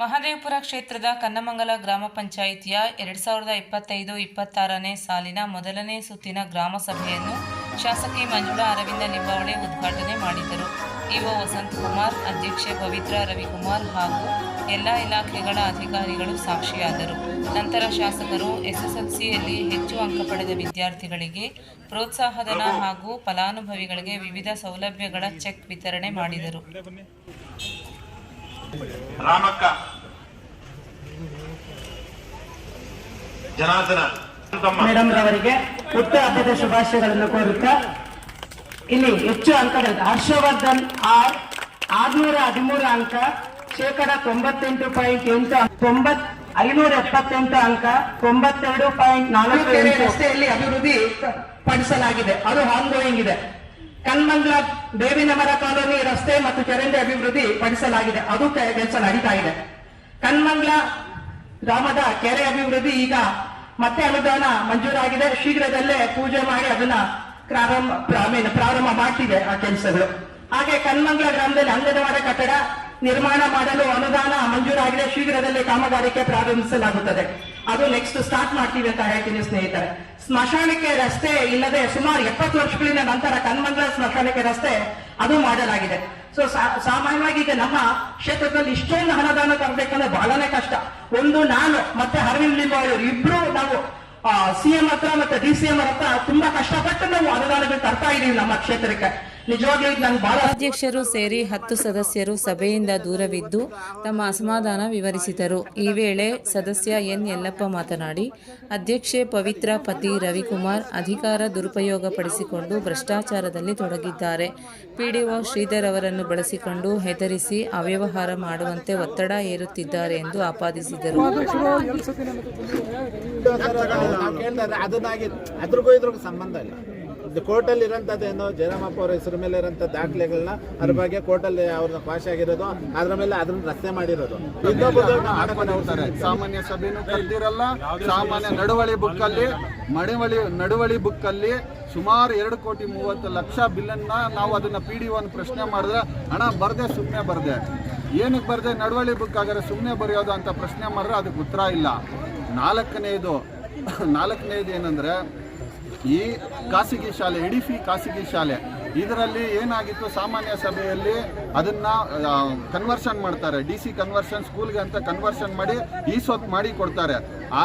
ಮಹದೇವಪುರ ಕ್ಷೇತ್ರದ ಕನ್ನಮಂಗಲ ಗ್ರಾಮ ಪಂಚಾಯಿತಿಯ ಎರಡು ಸಾವಿರದ ಇಪ್ಪತ್ತೈದು ಇಪ್ಪತ್ತಾರನೇ ಸಾಲಿನ ಮೊದಲನೇ ಸುತ್ತಿನ ಗ್ರಾಮ ಸಭೆಯನ್ನು ಶಾಸಕಿ ಮಂಜುಳಾ ಅರವಿಂದ ನಿಂಬಾವಳಿ ಉದ್ಘಾಟನೆ ಮಾಡಿದರು. ಇಒ ವಸಂತಕುಮಾರ್, ಅಧ್ಯಕ್ಷೆ ಪವಿತ್ರ ರವಿಕುಮಾರ್ ಹಾಗೂ ಎಲ್ಲ ಇಲಾಖೆಗಳ ಅಧಿಕಾರಿಗಳು ಸಾಕ್ಷಿಯಾದರು. ನಂತರ ಶಾಸಕರು ಎಸ್ಎಸ್ಎಲ್ಸಿಯಲ್ಲಿ ಹೆಚ್ಚು ಅಂಕ ಪಡೆದ ವಿದ್ಯಾರ್ಥಿಗಳಿಗೆ ಪ್ರೋತ್ಸಾಹಧನ ಹಾಗೂ ಫಲಾನುಭವಿಗಳಿಗೆ ವಿವಿಧ ಸೌಲಭ್ಯಗಳ ಚೆಕ್ ವಿತರಣೆ ಮಾಡಿದರು. ರಾಮಕ್ಕ ಜನಾರ್ದನ. ಮೇಡಮ್ ರವರಿಗೆ ಹುಟ್ಟು ಹಬ್ಬದ ಶುಭಾಶಯಗಳನ್ನು ಕೋರುತ್ತಾ ಇಲ್ಲಿ ಹೆಚ್ಚು ಅಂಕದ ಹರ್ಷವರ್ಧನ್ ಆರ್ ಆರ್ನೂರ ಹದಿಮೂರು ಅಂಕ ಶೇಕಡ ತೊಂಬತ್ತೆಂಟು ಪಾಯಿಂಟ್ ಎಂಟು ತೊಂಬತ್ ಐನೂರ ಎಪ್ಪತ್ತೆಂಟು ಅಂಕ ತೊಂಬತ್ತೆರಡು ಪಾಯಿಂಟ್ ನಾಲ್ಕು ರಸ್ತೆಯಲ್ಲಿ ಅಭಿವೃದ್ಧಿ ಪಡಿಸಲಾಗಿದೆ. ಅದು ಆನ್ಗೋಯಿಂಗ್ ಇದೆ. ಕನ್ಮಂಗ್ಲ ಬೇವಿನ ಮರ ಕಾಲೋನಿ ರಸ್ತೆ ಮತ್ತು ಚರಂಡಿ ಅಭಿವೃದ್ಧಿ ಪಡಿಸಲಾಗಿದೆ. ಅದು ಕೆಲಸ ನಡೀತಾ ಇದೆ. ಕನ್ಮಂಗ್ಲ ಗ್ರಾಮದ ಕೆರೆ ಅಭಿವೃದ್ಧಿ ಈಗ ಮತ್ತೆ ಅನುದಾನ ಮಂಜೂರಾಗಿದೆ. ಶೀಘ್ರದಲ್ಲೇ ಪೂಜೆ ಮಾಡಿ ಅದನ್ನ ಪ್ರಾರಂಭ ಪ್ರಾರಂಭ ಮಾಡ್ತಿದೆ ಆ ಕೆಲಸಗಳು. ಹಾಗೆ ಕನ್ಮಂಗ್ಲ ಗ್ರಾಮದಲ್ಲಿ ಅಂಗನವಾಡಿ ಕಟ್ಟಡ ನಿರ್ಮಾಣ ಮಾಡಲು ಅನುದಾನ ಮಂಜೂರಾಗಿದೆ. ಶೀಘ್ರದಲ್ಲೇ ಕಾಮಗಾರಿಕೆ ಪ್ರಾರಂಭಿಸಲಾಗುತ್ತದೆ. ಅದು ನೆಕ್ಸ್ಟ್ ಸ್ಟಾರ್ಟ್ ಮಾಡ್ತೀವಿ ಅಂತ ಹೇಳ್ತೀನಿ ಸ್ನೇಹಿತರೆ. ಸ್ಮಶಾನಕ್ಕೆ ರಸ್ತೆ ಇಲ್ಲದೆ ಸುಮಾರು ಎಪ್ಪತ್ತು ವರ್ಷಗಳಿಂದ ನಂತರ ಕನ್ಮಂಗ್ಲ ಸ್ಮಶಾನಕ್ಕೆ ರಸ್ತೆ ಅದು ಮಾಡಲಾಗಿದೆ. ಸೊ ಸಾಮಾನ್ಯವಾಗಿ ಈಗ ನಮ್ಮ ಕ್ಷೇತ್ರದಲ್ಲಿ ಇಷ್ಟೊಂದು ಹಣದಾನ ತರಬೇಕಂದ್ರೆ ಬಹಳನೇ ಕಷ್ಟ. ಒಂದು ನಾನು ಮತ್ತೆ ಅರವಿಂದ್ ಲಿಂಬಾವಳಿ ಇಬ್ರು ನಾವು ಸಿಎಂ ಹತ್ರ ಮತ್ತೆ ಡಿ ಸಿ ಎಂ ಹತ್ರ ತುಂಬಾ ಕಷ್ಟಪಟ್ಟು ನಾವು ಅನುದಾನಗಳು ತರ್ತಾ ಇದೀವಿ ನಮ್ಮ ಕ್ಷೇತ್ರಕ್ಕೆ. ಅಧ್ಯಕ್ಷರು ಸೇರಿ ಹತ್ತು ಸದಸ್ಯರು ಸಭೆಯಿಂದ ದೂರವಿದ್ದು ತಮ್ಮ ಅಸಮಾಧಾನ ವಿವರಿಸಿದರು. ಈ ವೇಳೆ ಸದಸ್ಯ ಎನ್ ಯಲ್ಲಪ್ಪ ಮಾತನಾಡಿ ಅಧ್ಯಕ್ಷೆ ಪವಿತ್ರ ಪತಿ ರವಿಕುಮಾರ್ ಅಧಿಕಾರ ದುರುಪಯೋಗಪಡಿಸಿಕೊಂಡು ಭ್ರಷ್ಟಾಚಾರದಲ್ಲಿ ತೊಡಗಿದ್ದಾರೆ. ಪಿಡಿಒ ಶ್ರೀಧರ್ ಅವರನ್ನು ಬಳಸಿಕೊಂಡು ಹೆದರಿಸಿ ಅವ್ಯವಹಾರ ಮಾಡುವಂತೆ ಒತ್ತಡ ಏರುತ್ತಿದ್ದಾರೆ ಎಂದು ಆಪಾದಿಸಿದರು. ನಾವು ಕೇಳ್ತಾ ಅದನ್ನಾಗಿ ಅದ್ರಿಗೂ ಇದ್ರಿಗೂ ಸಂಬಂಧ ಇಲ್ಲ. ಇದು ಕೋರ್ಟಲ್ಲಿ ಇರೋಂಥದ್ದೇನು ಜಯರಾಮಪ್ಪ ಅವರ ಹೆಸರು ಮೇಲೆ ಇರೋಂಥ ದಾಖಲೆಗಳನ್ನ ಅದ್ರ ಬಗ್ಗೆ ಕೋರ್ಟಲ್ಲಿ ಅವ್ರನ್ನ ಪಾಸ್ ಆಗಿರೋದು ಅದ್ರ ಮೇಲೆ ಅದನ್ನ ರಸ್ತೆ ಮಾಡಿರೋದು. ಸಾಮಾನ್ಯ ಸಭೆನೂ ಕರೆದಿರಲ್ಲ ಸಾಮಾನ್ಯ ನಡುವಳಿ ಬುಕ್ ಅಲ್ಲಿ ಮಡಿವಳಿ ನಡುವಳಿ ಬುಕ್ ಅಲ್ಲಿ ಸುಮಾರು ಎರಡು ಕೋಟಿ ಮೂವತ್ತು ಲಕ್ಷ ಬಿಲ್ಲನ್ನ ನಾವು ಅದನ್ನ ಪಿ ಡಿ ಒನ್ ಪ್ರಶ್ನೆ ಮಾಡಿದ್ರೆ ಹಣ ಬರ್ದೆ ಸುಮ್ಮನೆ ಬರ್ದೆ. ಏನಕ್ಕೆ ಬರ್ದೆ? ನಡುವಳಿ ಬುಕ್ ಆಗಾರೆ ಸುಮ್ಮನೆ ಬರೆಯೋದು ಅಂತ ಪ್ರಶ್ನೆ ಮಾಡಿದ್ರೆ ಅದಕ್ಕೆ ಉತ್ತರ ಇಲ್ಲ. ನಾಲ್ಕನೇದು ನಾಲ್ಕನೇದು ಏನಂದ್ರೆ ಈ ಖಾಸಗಿ ಶಾಲೆ ಇಡಿಫಿ ಖಾಸಗಿ ಶಾಲೆ ಇದರಲ್ಲಿ ಏನಾಗಿತ್ತು ಸಾಮಾನ್ಯ ಸಭೆಯಲ್ಲಿ ಅದನ್ನ ಕನ್ವರ್ಷನ್ ಮಾಡ್ತಾರೆ. ಡಿ ಸಿ ಕನ್ವರ್ಷನ್ ಸ್ಕೂಲ್ಗೆ ಅಂತ ಕನ್ವರ್ಷನ್ ಮಾಡಿ, ಈ ಸ್ವತ್ತು ಮಾಡಿ ಕೊಡ್ತಾರೆ.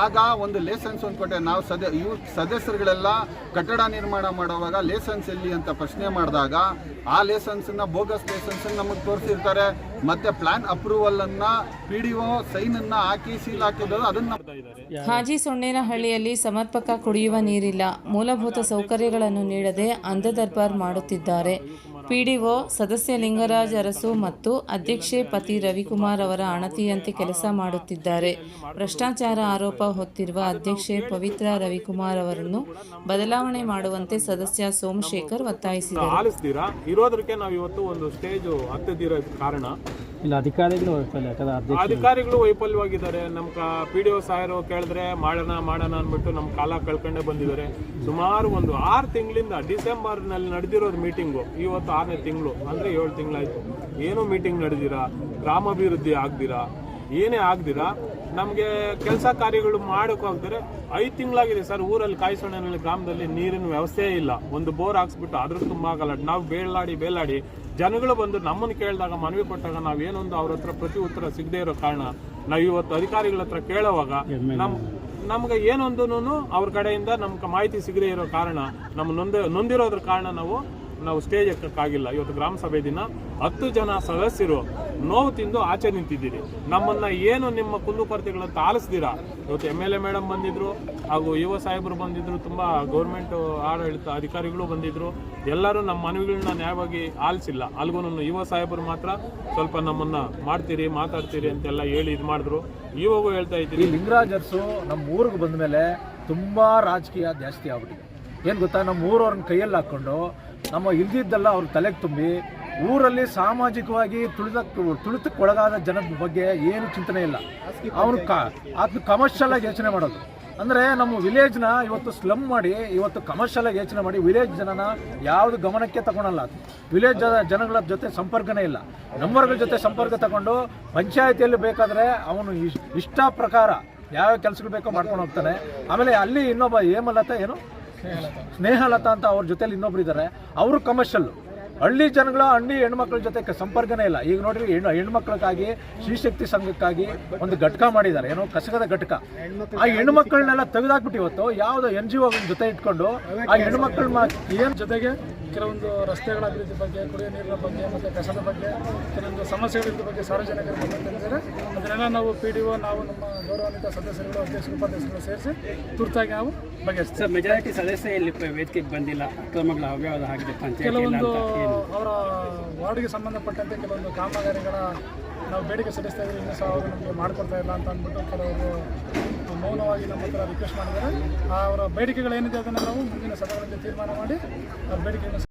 ಆಗ ಒಂದು ಲೇಸನ್ಸ್ ಒಂದು ಕೊಟ್ಟೆ ನಾವು ಸದ ಇವ್ ಸದಸ್ಯರುಗಳೆಲ್ಲ ಕಟ್ಟಡ ನಿರ್ಮಾಣ ಮಾಡುವಾಗ ಲೇಸನ್ಸ್ ಎಲ್ಲಿ ಅಂತ ಪ್ರಶ್ನೆ ಮಾಡಿದಾಗ, ಆ ಲೇಸನ್ಸನ್ನ ಬೋಗಸ್ ಲೇಸನ್ಸ್ ನಮಗೆ ತೋರಿಸಿರ್ತಾರೆ. ಮತ್ತೆ ಪ್ಲಾನ್ ಅಪ್ರೂವಲ್ ಅನ್ನ ಪಿ ಡಿ ಒ ಸೈನ್ ಅನ್ನ ಹಾಕಿ ಸೀಲ್ ಹಾಕಿದ್ರು ಅದನ್ನ ಹಾಜಿ ಸೊಣ್ಣೇನಹಳ್ಳಿಯಲ್ಲಿ ಸಮರ್ಪಕ ಕುಡಿಯುವ ನೀರಿಲ್ಲ. ಮೂಲಭೂತ ಸೌಕರ್ಯಗಳನ್ನು ನೀಡದೆ ಅಂಧ ದರ್ಬಾರ್ ಮಾಡುತ್ತಿದ್ದಾರೆ. ಪಿಡಿಒ ಸದಸ್ಯ ಲಿಂಗರಾಜ್ ಅರಸು ಮತ್ತು ಅಧ್ಯಕ್ಷೆ ಪತಿ ರವಿಕುಮಾರ್ ಅವರ ಅಣತಿಯಂತೆ ಕೆಲಸ ಮಾಡುತ್ತಿದ್ದಾರೆ. ಭ್ರಷ್ಟಾಚಾರ ಆರೋಪ ಹೊತ್ತಿರುವ ಅಧ್ಯಕ್ಷೆ ಪವಿತ್ರ ರವಿಕುಮಾರ್ ಅವರನ್ನು ಬದಲಾವಣೆ ಮಾಡುವಂತೆ ಸದಸ್ಯ ಸೋಮಶೇಖರ್ ಒತ್ತಾಯಿಸಿದರು. ನಾವು ಇವತ್ತು ಒಂದು ಸ್ಟೇಜ್ ಹತ್ತದಿರೋ ಕಾರಣ. ಇಲ್ಲ, ಅಧಿಕಾರಿಗಳು ವೈಫಲ್ಯ, ಯಾಕಂದ್ರೆ ಅಧಿಕಾರಿಗಳು ವೈಫಲ್ಯವಾಗಿದ್ದಾರೆ. ನಮ್ಮ ಪಿ ಡಿ ಒ ಸಾಯರು ಕೇಳಿದ್ರೆ, ಮಾಡೋಣ ಮಾಡೋಣ ಅಂದ್ಬಿಟ್ಟು ನಮ್ಮ ಕಾಲ ಕಳ್ಕೊಂಡೇ ಬಂದಿದ್ದಾರೆ. ಸುಮಾರು ಒಂದು ಆರು ತಿಂಗಳಿಂದ ಡಿಸೆಂಬರ್ನಲ್ಲಿ ನಡೆದಿರೋದು ಮೀಟಿಂಗು. ಇವತ್ತು ಆರನೇ ತಿಂಗಳು, ಅಂದರೆ ಏಳು ತಿಂಗಳಾಯ್ತು. ಏನೂ ಮೀಟಿಂಗ್ ನಡೆದಿರಾ ಗ್ರಾಮಾಭಿವೃದ್ಧಿ ಆಗ್ದಿರಾ? ಏನೇ ಆಗ್ದಿರಾ ನಮಗೆ ಕೆಲಸ ಕಾರ್ಯಗಳು ಮಾಡೋಕೆ ಹೋಗ್ತಾರೆ ಐದು ತಿಂಗಳಾಗಿದೆ ಸರ್ ಊರಲ್ಲಿ ಕಾಯಿಸೋಣನಲ್ಲಿ ಗ್ರಾಮದಲ್ಲಿ ನೀರಿನ ವ್ಯವಸ್ಥೆ ಇಲ್ಲ. ಒಂದು ಬೋರ್ ಹಾಕ್ಸ್ಬಿಟ್ಟು ಅದ್ರ ತುಂಬ ಆಗಲ್ಲ ನಾವು ಬೇಳಾಡಿ ಬೇಲಾಡಿ ಜನಗಳು ಬಂದು ನಮ್ಮನ್ನು ಕೇಳಿದಾಗ ಮನವಿ ಕೊಟ್ಟಾಗ ನಾವೇನೊಂದು ಅವ್ರ ಹತ್ರ ಪ್ರತಿ ಉತ್ತರ ಸಿಗದೆ ಇರೋ ಕಾರಣ ನಾವು ಇವತ್ತು ಅಧಿಕಾರಿಗಳ ಹತ್ರ ಕೇಳೋವಾಗ ನಮ್ಮ ನಮ್ಗೆ ಏನೊಂದು ಅವ್ರ ಕಡೆಯಿಂದ ನಮ್ಗೆ ಮಾಹಿತಿ ಸಿಗದೆ ಇರೋ ಕಾರಣ ನಮ್ಮ ನೊಂದ ನೊಂದಿರೋದ್ರ ಕಾರಣ ನಾವು ನಾವು ಸ್ಟೇಜ್ ಎಕ್ಕಾಗಿಲ್ಲ ಇವತ್ತು ಗ್ರಾಮ ಸಭೆ ದಿನ ಹತ್ತು ಜನ ಸದಸ್ಯರು ನೋವು ತಿಂದು ಆಚೆ ನಿಂತಿದ್ದೀರಿ. ನಮ್ಮನ್ನ ಏನು ನಿಮ್ಮ ಕುಂದುಕೊರತೆಗಳಂತ ಆಲಿಸ್ದಿರಾ ಇವತ್ತು ಎಂ ಎಲ್ ಎ ಮೇಡಮ್ ಬಂದಿದ್ರು, ಹಾಗೂ ಯುವ ಸಾಹೇಬರು ಬಂದಿದ್ರು, ತುಂಬ ಗೌರ್ಮೆಂಟ್ ಆಡಳಿತ ಅಧಿಕಾರಿಗಳು ಬಂದಿದ್ರು. ಎಲ್ಲರೂ ನಮ್ಮ ಮನವಿಗಳನ್ನ ನ್ಯಾಯವಾಗಿ ಆಲಿಸಿಲ್ಲ. ಅಲ್ಗೂ ಯುವ ಸಾಹೇಬರು ಮಾತ್ರ ಸ್ವಲ್ಪ ನಮ್ಮನ್ನ ಮಾಡ್ತೀರಿ, ಮಾತಾಡ್ತೀರಿ ಅಂತೆಲ್ಲ ಹೇಳಿ ಇದು ಮಾಡಿದ್ರು. ಇವಾಗೂ ಹೇಳ್ತಾ ಈ ಇದ್ದೀರಿ ಲಿಂಗರಾಜರ್ಸು ನಮ್ಮ ಊರಿಗೆ ಬಂದ ಮೇಲೆ ತುಂಬಾ ರಾಜಕೀಯ ಜಾಸ್ತಿ ಆಗ್ಬಿಟ್ಟಿದೆ. ಏನು ಗೊತ್ತಾ? ನಮ್ಮ ಊರವ್ರನ್ನ ಕೈಯಲ್ಲಿ ಹಾಕ್ಕೊಂಡು ನಮ್ಮ ಇಲ್ದಿದ್ದೆಲ್ಲ ಅವ್ರ ತಲೆಗೆ ತುಂಬಿ ಊರಲ್ಲಿ ಸಾಮಾಜಿಕವಾಗಿ ತುಳಿದ ತುಳಿತಕ್ಕೊಳಗಾದ ಜನದ ಬಗ್ಗೆ ಏನು ಚಿಂತನೆ ಇಲ್ಲ. ಅವನು ಕ ಅದನ್ನ ಕಮರ್ಷಿಯಲ್ ಆಗಿ ಯೋಚನೆ ಮಾಡೋದು. ಅಂದರೆ ನಮ್ಮ ವಿಲೇಜ್ನ ಇವತ್ತು ಸ್ಲಮ್ ಮಾಡಿ, ಇವತ್ತು ಕಮರ್ಷಿಯಲ್ ಆಗಿ ಯೋಚನೆ ಮಾಡಿ ವಿಲೇಜ್ ಜನನ ಯಾವುದು ಗಮನಕ್ಕೆ ತಗೊಳಲ್ಲ ವಿಲೇಜ್ ಜನಗಳ ಜೊತೆ ಸಂಪರ್ಕನೇ ಇಲ್ಲ. ನಂಬರ್ಗಳ ಜೊತೆ ಸಂಪರ್ಕ ತಗೊಂಡು ಪಂಚಾಯತಿಯಲ್ಲಿ ಬೇಕಾದರೆ ಅವನು ಇಷ್ಟ ಪ್ರಕಾರ ಯಾವ ಕೆಲಸಗಳು ಬೇಕೋ ಮಾಡ್ಕೊಂಡು ಹೋಗ್ತಾನೆ. ಆಮೇಲೆ ಅಲ್ಲಿ ಇನ್ನೊಬ್ಬ ಏಮಲ್ಲತ್ತ ಏನು? ಸ್ನೇಹಲತಾ. ಅಂತ ಅವ್ರ ಜೊತೆಲಿ ಇನ್ನೊಬ್ರು ಇದ್ದಾರೆ ಅವರು ಕಮರ್ಷಿಯಲ್ ಹಳ್ಳಿ ಜನಗಳ ಹಳ್ಳಿ ಹೆಣ್ಮಕ್ಳ ಜೊತೆ ಸಂಪರ್ಕನೇ ಇಲ್ಲ. ಈಗ ನೋಡ್ರಿ ಹೆಣ್ಣು ಹೆಣ್ಮಕ್ಳಿಗಾಗಿ ಶ್ರೀಶಕ್ತಿ ಸಂಘಕ್ಕಾಗಿ ಒಂದು ಘಟಕ ಮಾಡಿದ್ದಾರೆ. ಏನೋ ಕಸಗದ ಘಟಕ. ಆ ಹೆಣ್ಮಕ್ಳನ್ನೆಲ್ಲ ತೆಗೆದಾಕ್ಬಿಟ್ಟು ಇವತ್ತು ಯಾವುದೋ ಎನ್ ಜಿ ಜೊತೆ ಇಟ್ಕೊಂಡು ಆ ಹೆಣ್ಮಕ್ಳ ಏನು ಜೊತೆಗೆ ಕೆಲವೊಂದು ರಸ್ತೆಗಳ ಅಭಿವೃದ್ಧಿ ಬಗ್ಗೆ ಕುಡಿಯುವ ನೀರಿನ ಬಗ್ಗೆ ಮತ್ತು ಕಸದ ಬಗ್ಗೆ ಕೆಲವೊಂದು ಸಮಸ್ಯೆಗಳ ಬಗ್ಗೆ ಸಾರ್ವಜನಿಕರ ಬಗ್ಗೆ ತಿಳಿಸಿದರೆ ಅದನ್ನೆಲ್ಲ ನಾವು ಪಿ ಡಿ ಒ ನಾವು ನಮ್ಮ ಗೌರವಾನ್ವಿತ ಸದಸ್ಯರುಗಳು ಅಧ್ಯಕ್ಷರು ಉಪಾಧ್ಯಕ್ಷರು ಸೇರಿಸಿ ತುರ್ತಾಗಿ ನಾವು ಬಗ್ಗೆ ಸರ್ ಮೆಜಾರಿಟಿ ಸದಸ್ಯ ಇಲ್ಲಿ ವೇದಿಕೆಗೆ ಬಂದಿಲ್ಲ. ಅಕ್ರಮಗಳ ಅವ್ಯವಹಾರ ಆಗಿದೆ ಕೆಲವೊಂದು ಅವರ ವಾರ್ಡ್ಗೆ ಸಂಬಂಧಪಟ್ಟಂತೆ ಕೆಲವೊಂದು ಕಾಮಗಾರಿಗಳ ನಾವು ಬೇಡಿಕೆ ಸಲ್ಲಿಸ್ತಾ ಇದ್ದೀವಿ. ಇನ್ನೂ ಸಹ ಅವರು ನಮಗೆ ಮಾಡಿಕೊಡ್ತಾ ಇಲ್ಲ ಅಂತ ಅಂದ್ಬಿಟ್ಟು ಕೆಲವರು ಮೌನವಾಗಿ ನಮ್ಮ ಹತ್ರ ರಿಕ್ವೆಸ್ಟ್ ಮಾಡಿದ್ದಾರೆ. ಆ ಅವರ ಬೇಡಿಕೆಗಳೇನಿದೆ ಅದನ್ನು ನಾವು ಮುಂದಿನ ಸಭೆಗಳಲ್ಲಿ ತೀರ್ಮಾನ ಮಾಡಿ ಅವ್ರ ಬೇಡಿಕೆಯನ್ನು